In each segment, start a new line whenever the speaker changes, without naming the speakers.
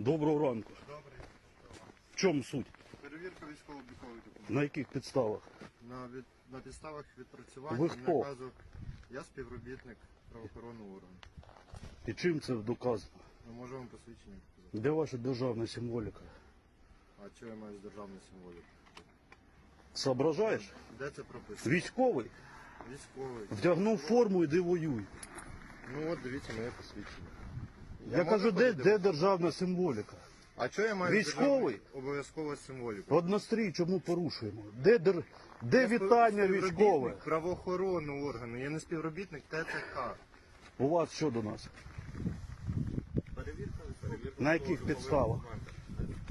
Доброго ранку.
Добре.
В чому суть?
Перевірка військово-облікових документів.
На яких підставах?
На, від, на підставах відпрацювання
Ви хто?
наказу. Я співробітник правоохоронного органу.
І чим це доказано?
Ми можемо вам посвідчення показати.
Де ваша державна символіка?
А що я маю з державною символікою?
Соображаєш?
Де це прописано?
Військовий
Військовий.
вдягнув форму, іди воюй.
Ну от дивіться моє посвідчення.
Я,
можу
кажу, де, де державна символіка?
А що я маю
Військовий?
обов'язково символікою?
Однострій, чому порушуємо? Де, дер... де
Я
вітання військове?
Правоохоронного органу. Я не співробітник ТЦК.
У вас що до нас?
Перевірка, перевірка.
На яких підставах?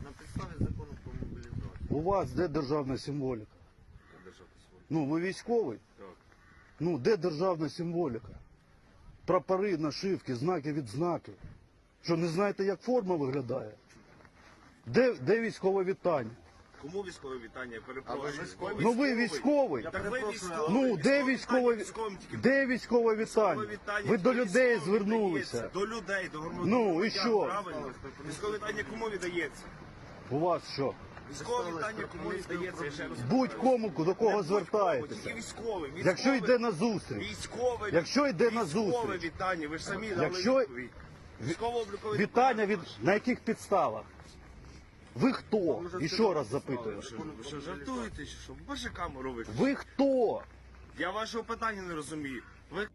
На підставі закону про мобілізацію.
У вас де державна символіка?
Держати свою.
Ну, ви військовий?
Так.
Ну, де державна символіка? Прапори, нашивки, знаки, відзнаки. Що, не знаєте, як форма виглядає? Де, де військове вітання?
Кому військове вітання? Я перепрошую.
Ну ви військовий.
Так ви військовий.
Ну, де військове, де військове вітання?
вітання
Ви до людей звернулися.
До людей, до громадян.
Ну, і що?
Військове вітання кому віддається?
У вас що?
Військове вітання кому віддається? Я ще раз
Будь-кому, до кого звертаєтеся.
Військовий.
Якщо йде на зустріч.
Військове,
Якщо йде на зустріч.
військове вітання, ви ж самі дали відповідь. Військово-облікові
Вітання від на яких підставах? Ви хто? І що раз запитую?
Ви що, жартуєте, чи що? Боже камеру виключити.
Ви хто?
Я вашого питання не розумію. Ви